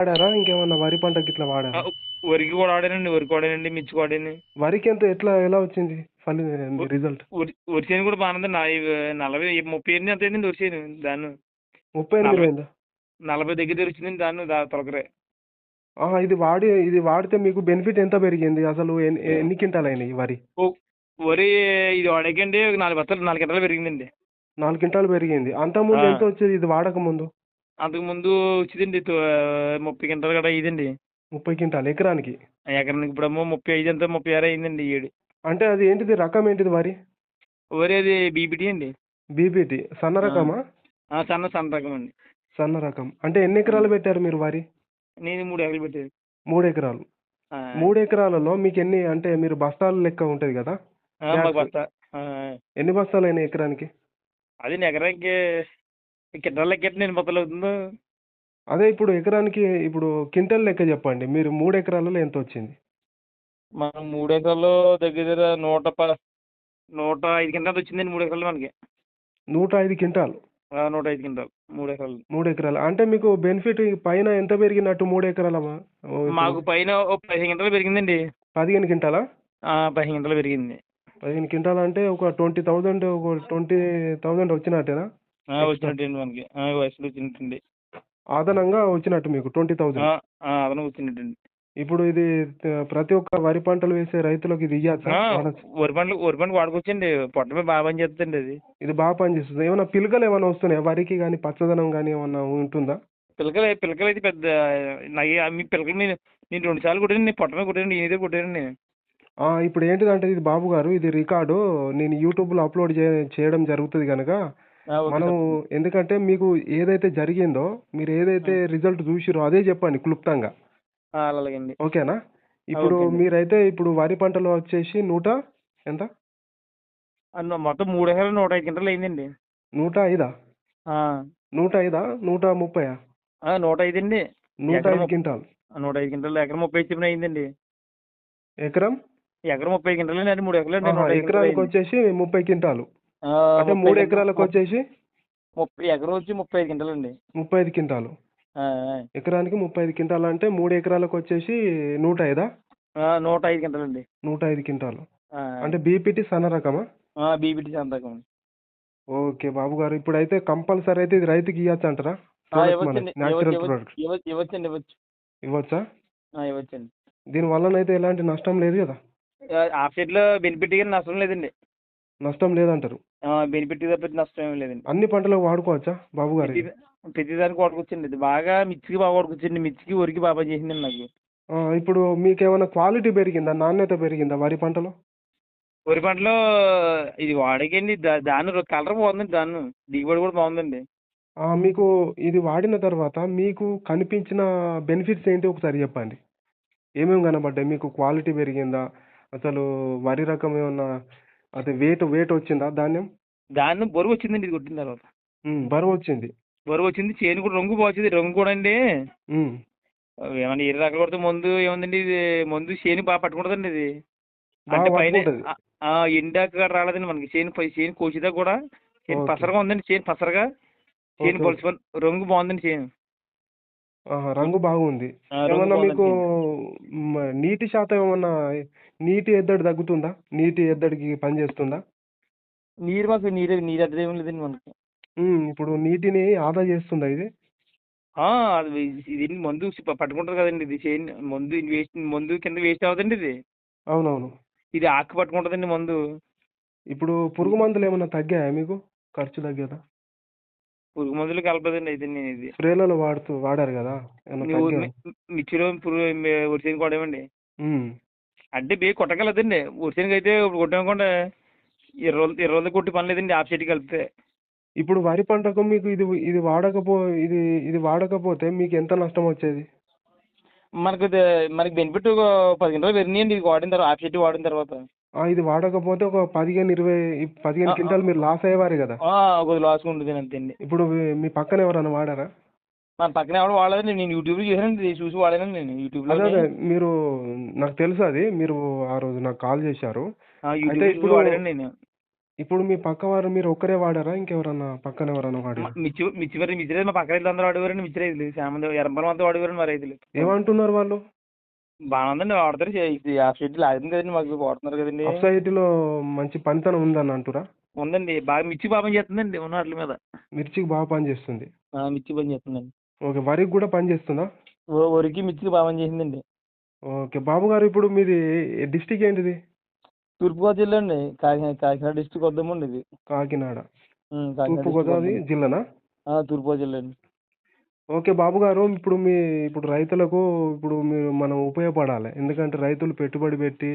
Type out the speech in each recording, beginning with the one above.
వాడారా? ఇంకేమన్నా వరి పంటకి ఇట్లా వాడారా? వరికి కూడా వాడానండి వరికి వాడానండి మిర్చి వాడాను. వరికి ఎంత ఎట్లా ఎలా వచ్చింది ఫలి రిజల్ట్? వరి చేను కూడా బాగానే నలభై ముప్పై ఎనిమిది ఎంత అయిందండి వరి చేను? దాన్ని ముప్పై ఎనిమిది నలభై- అయిందా? నలభై దగ్గర తెరిచిందండి దాన్ని తొలకరే. ఇది వాడి ఇది వాడితే మీకు బెనిఫిట్ ఎంత పెరిగింది? అసలు ఎన్ని క్వింటాలు అయినాయి వరి? వరి ఇది వాడాకండి నాలుగు బత్తాలు నాలుగు గంటలు పెరిగిందండి. నాలుగు క్వింటాలు పెరిగింది. అంతకుముందు ఆ. ఎంత వచ్చేది? ఇది వాడక ముందు అంతకు ముందు వచ్చిందండి ముప్పై గంటలు కూడా అయ్యిందండి. ముప్పై క్వింటాలు ఎకరానికి? ఎకరానికి ఇప్పుడేమో ముప్పై ఐదు ఎంత ముప్పై ఆరు అయిందండి ఏడు. అంటే అది ఏంటిది రకం ఏంటిది వరి వరి అది బీపీటీ అండి. బీపీటీ. సన్న. రకమా? సన్న సన్న రకం అండి. సన్న రకం. అంటే ఎన్ని ఎకరాలు పెట్టారు మీరు వరి? నేను మూడు ఎకరాలు పెట్టేది మూడు ఎకరాలు. మూడు ఎకరాలలో మీకు ఎన్ని అంటే మీరు బస్తాల లెక్క ఉంటుంది కదా? ఎన్ని బస్తాలు అయినాయి ఎకరానికి? అది ఎకరానికి కింటాల లెక్క ఎన్ని బత్తలు అవుతుందో? అదే ఇప్పుడు ఎకరానికి ఇప్పుడు క్వింటల్ లెక్క చెప్పండి. మీరు మూడు ఎకరాలలో ఎంత వచ్చింది? మనం మూడు ఎకరాల్లో దగ్గర దగ్గర నూట ప నూట ఐదు కింటాలు వచ్చిందండి మూడు ఎకరాలు మనకి. నూట ఐదు క్వింటాలు? ఆ, నూట ఐదు కింటాలు మూడు ఎకరాలు. మూడు ఎకరాలు. అంటే మీకు బెనిఫిట్ పైన ఎంత పెరిగినట్టు మూడు ఎకరాలమా? ఓ ఇప్పుడు మాకు పైన ఓ పదిహేను గంటలు పెరిగిందండి. పదిహేను క్వింటాలా? ఆ, పదిహేను గంటలు పెరిగింది. పదిహేను క్వింటాలు అంటే ఒక ట్వంటీ థౌజండ్ ఒక ట్వంటీ థౌజండ్ వచ్చినట్టేనా? వచ్చినట్టండి మనకి. వయసులో వచ్చినట్టండి. అదనంగా వచ్చినట్టు మీకు ట్వంటీ ఆ, అదనం వచ్చినట్టండి. ఇప్పుడు ఇది ప్రతి ఒక్క వరి పంటలు వేసే రైతులకు ఇది ఇయ్యచ్చా? వరి పంటలు వరి పంటలు వాడుకోవచ్చండి. పొట్ట మీద బాగా పని చేస్తుందండి అది. ఇది బాగా పనిచేస్తుంది. ఏమైనా పిలకలు ఏమైనా వస్తున్నాయా? వరికి కానీ పచ్చదనం కానీ ఏమన్నా ఉంటుందా? పిల్లకలు పిల్లకలు అయితే పెద్ద మీ పిల్లకలు నేను నేను రెండు సార్లు కొట్టాను. నేను పొట్ట మీద కొట్టాను నేను ఇదే కొట్టాను నేను. ఇప్పుడు ఏంటిదంటే ఇది బాబు గారు ఇది రికార్డు. నేను యూట్యూబ్లో అప్లోడ్ చేయడం జరుగుతుంది కనుక మనం. ఎందుకంటే మీకు ఏదైతే జరిగిందో మీరు ఏదైతే రిజల్ట్ చూసిరో అదే చెప్పండి క్లుప్తంగా. అలాగండి. ఓకేనా? ఇప్పుడు. మీరైతే ఇప్పుడు వరి పంటలు వచ్చేసి నూట ఎంత? అన్న మొత్తం మూడు ఎకరాలు నూట ఐదు గంటలు అయిందండి. నూట ఐదా? నూట ఐదా? నూట ముప్పయా? ఆ, నూట ఐదు అండి. నూట ఐదు ముప్ప- క్వింటాల్. ఆ, నూట ఐదు గంటలు ఎకరం ముప్పై చెప్పిన అయిందండి. ఎకరం? ఎకరం ముప్పై గంటలు అండి. మూడు ఎకరాలు గంటలు ఎకరానికి. వచ్చేసి ముప్పై క్వింటాలు. అంటే మూడు ఎకరాలకు వచ్చేసి? ముప్పై ఎకరం వచ్చి ముప్పై ఐదు గంటలు అండి ముప్పై ఐదు క్వింటాలు ఎకరానికి ముప్పై ఐదు క్వింటాలు అంటే మూడు ఎకరాలకు వచ్చేసి నూట ఐదా? నూట ఐదు గంటలు అండి నూట ఐదు క్వింటాలు అంటే బీపీటీ సన్న రకమా? బీబీటీ సంతకం ఓకే బాబు గారు ఇప్పుడైతే కంపల్సరీ అయితే ఇది రైతుకి ఇవ్వచ్చు అంటారా? న్యాచురల్ ఇవ్వచ్చు ప్రోడక్ట్ ఇవ్వచ్చు ఇవ్వచ్చండి ఇవ్వచ్చు. ఇవ్వచ్చా? ఇవ్వచ్చండి. దీని వల్లనైతే ఎలాంటి నష్టం లేదు కదా? ఆఫ్ సైడ్లో బెనిఫిట్ కానీ నష్టం లేదండి. నష్టం లేదంటారు. బెనిఫిట్ తప్పితే నష్టం ఏం లేదండి. అన్ని పంటలకు వాడుకోవచ్చా బాబు గారు? ప్రతి ప్రతి దానికి వాడుకోవచ్చండి. ఇది బాగా మిర్చికి బాగా వాడుకోవచ్చండి. మిర్చికి వరికి బాగా చేసిందండి నాకు. ఆ, ఇప్పుడు మీకు ఏమైనా క్వాలిటీ పెరిగిందా? నాణ్యత పెరిగిందా వరి పంటలో? వరి పంటలో ఇది వాడకండి. దా- దాని కలర్ బాగుందండి దాన్ని. దిగుబడి కూడా బాగుందండి. ఆ, మీకు ఇది వాడిన తర్వాత మీకు కనిపించిన బెనిఫిట్స్ ఏంటి ఒకసారి చెప్పండి. ఏమేమి కనబడ్డాయి? మీకు క్వాలిటీ పెరిగిందా? అసలు వరి రకం ఏమన్నా అదే వెయిట్ వెయిట్ వచ్చిందా ధాన్యం? దాన్ని బరువు వచ్చిందండి ఇది కొట్టిన తర్వాత. బరువు వచ్చింది. బరువు వచ్చింది చేను కూడా రంగు బాగుంది రంగు కూడా అండి. ఏమన్నా ఏ రకాలు కొడితే మందు ఏముందండి ఇది? మందు చేను బాగా పట్టుకుంటుందండి ఇది. అంటే పైన ఎండాక రాలేదండి మనకి. చేను పై చేను కోసిదా కూడా. చేను. పసరగా ఉందండి చేను పసరగా. చేను. పలుసు రంగు బాగుందండి చేను. ఆహా, రంగు బాగుంది. ఆ, రంగు ఏమన్నా మీకు. మ, నీటి శాతం ఏమన్నా నీటి ఎద్దడి తగ్గుతుందా? నీటి ఎద్దడికి పనిచేస్తుందా నీరు మాకు నీరు నీరు ఏం లేదండి మనకి. ఇప్పుడు నీటిని ఆదా చేస్తుందా ఇది? ఆ, అది మందు ప- పట్టుకుంటారు కదండి. ఇది చేను మందు ఇది వేస్ట్ మందు కింద వేస్ట్ అవుతుందండి ఇది. అవునవును. ఇది ఆకు పట్టుకుంటుందండి మందు. ఇప్పుడు పురుగు మందులు ఏమన్నా తగ్గాయా మీకు? ఖర్చు తగ్గదా? పురుగు మందులు కలపదండి అయితే నేను ఇది. స్ప్రేలలో వాడుతూ వాడారు కదా? నువ్వు మిర్చిలో పురుగు వరిసేను కొడేమండి ఉమ్, అంటే బే కొట్టగలదండి. వరిసేనుకి అయితే ఇప్పుడు కొట్టామనుకోండి ఇరవై రోజులు ఇరవై రోజులు కొట్టి పని లేదండి ఆఫ్ చెట్టు కలిపితే ఇప్పుడు వరి పంటకు మీకు ఇది ఇది వాడకపో ఇది ఇది వాడకపోతే మీకు ఎంత నష్టం వచ్చేది? మనకు మనకి బెనిఫిట్ పదిహేను రోజులు పెరిగినాయండి ఇది వాడిన తర్వాత ఆఫ్ చెట్టు వాడిన తర్వాత. ఇది వాడకపోతే ఒక పదిహేను ఇరవై పదిహేను క్వింటాలు మీరు లాస్ అయ్యేవారు కదా. ఆ, కొద్ది లాస్ ఉంటుంది అంతే అండి ఇప్పుడు మీ- పక్కన ఎవరైనా వాడారా? మన పక్కన ఎవరు వాడలేదండి నేను యూట్యూబ్లో ఇది చూసి వాడానండి నేను యూట్యూబ్లో అదే మీరు నాకు తెలుసు అది మీరు ఆ రోజు నాకు కాల్ చేశారు. ఇప్పుడు- నేను. ఇప్పుడు మీ పక్క వారు మీరు ఒక్కరే వాడారా? ఇంకెవరన్నా పక్కన ఎవరన్నా వాడారా? మిర్చి మిర్చి మరి మిర్చి రైతులు మా పక్క రైతులు అందరూ వాడేవారండి మిర్చి రైతులు. చాలా మంది ఎర్రపల్లం అంతా వాడేవారండి మా రైతులు. ఏమంటున్నారు వాళ్ళు? బాగానే ఉందండి వాడతారు. చే- ఇది ఆ షెడ్ లాగుతుంది కదండి మాకు వాడుతున్నారు కదండి. సొసైటీలో మంచి పనితనం ఉందని అంటురా? ఉందండి. బాగా మిర్చి బాగా పని చేస్తుందండి ఉన్న వాటి మీద. మిర్చికి బాగా పనిచేస్తుంది ఆ, మిర్చి పని చేస్తుందండి. ఓకే వరికి కూడా పనిచేస్తుందా ఓ- వరికి మిర్చికి బాగా పని చేసిందండి. ఓకే బాబు గారు ఇప్పుడు మీది డిస్టిక్ ఏంటిది? తూర్పుగోదావరి జిల్లా అండి. కాకినాడ కాకినాడ డిస్ట్రిక్ట్ వద్దామండి ఇది కాకినాడ. ఉం, కాకినాడ తూర్పు district గోదావరి. జిల్లానా? ఆ, తూర్పుగోదావరి జిల్లా అండి. ఓకే బాబు గారు ఇప్పుడు మీ ఇప్పుడు రైతులకు ఇప్పుడు మీరు మనం ఉపయోగపడాలి. ఎందుకంటే రైతులు పెట్టుబడి పెట్టి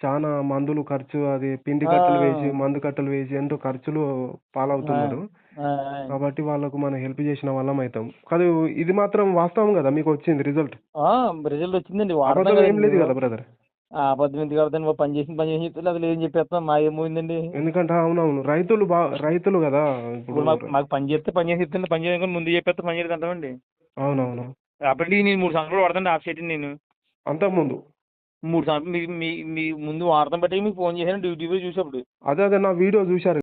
చాలా మందులు ఖర్చు అది పిండి కట్టలు. వేసి మందు కట్టలు వేసి ఎంతో ఖర్చులు పాలవుతున్నారు. కాబట్టి వాళ్ళకు మనం హెల్ప్ చేసిన వాళ్ళం అవుతాం. కాదు ఇది మాత్రం వాస్తవం కదా మీకు వచ్చింది రిజల్ట్? రిజల్ట్ వచ్చిందండి ఏం. లేదు కదా బ్రదర్. అబద్ధం ఎందుకు మా పని చేసిన పని చేసి చెప్తే అది లేదని చెప్పేస్తాం మా ఏమైందండి ఎందుకంటే అవునవును. రైతులు బా రైతులు కదా ఇప్పుడు. మాకు మాకు పని చేస్తే పని చేసి చెప్తే పని చేయకుండా ముందు చెప్పేస్తే పని చేయలేదు అంటామండి? అవునవును. అప్పటికి నేను మూడు సంవత్సరాలు వాడతాను ఆఫ్ షీట్ నేను. అంతకుముందు మూడు సంవత్సరాలు మీ మీ మీ ముందు వాడతాం బట్టి మీకు ఫోన్ చేశాను డ్యూటీ పోయి చూసేప్పుడు. అదే అదే నా వీడియో చూశారు.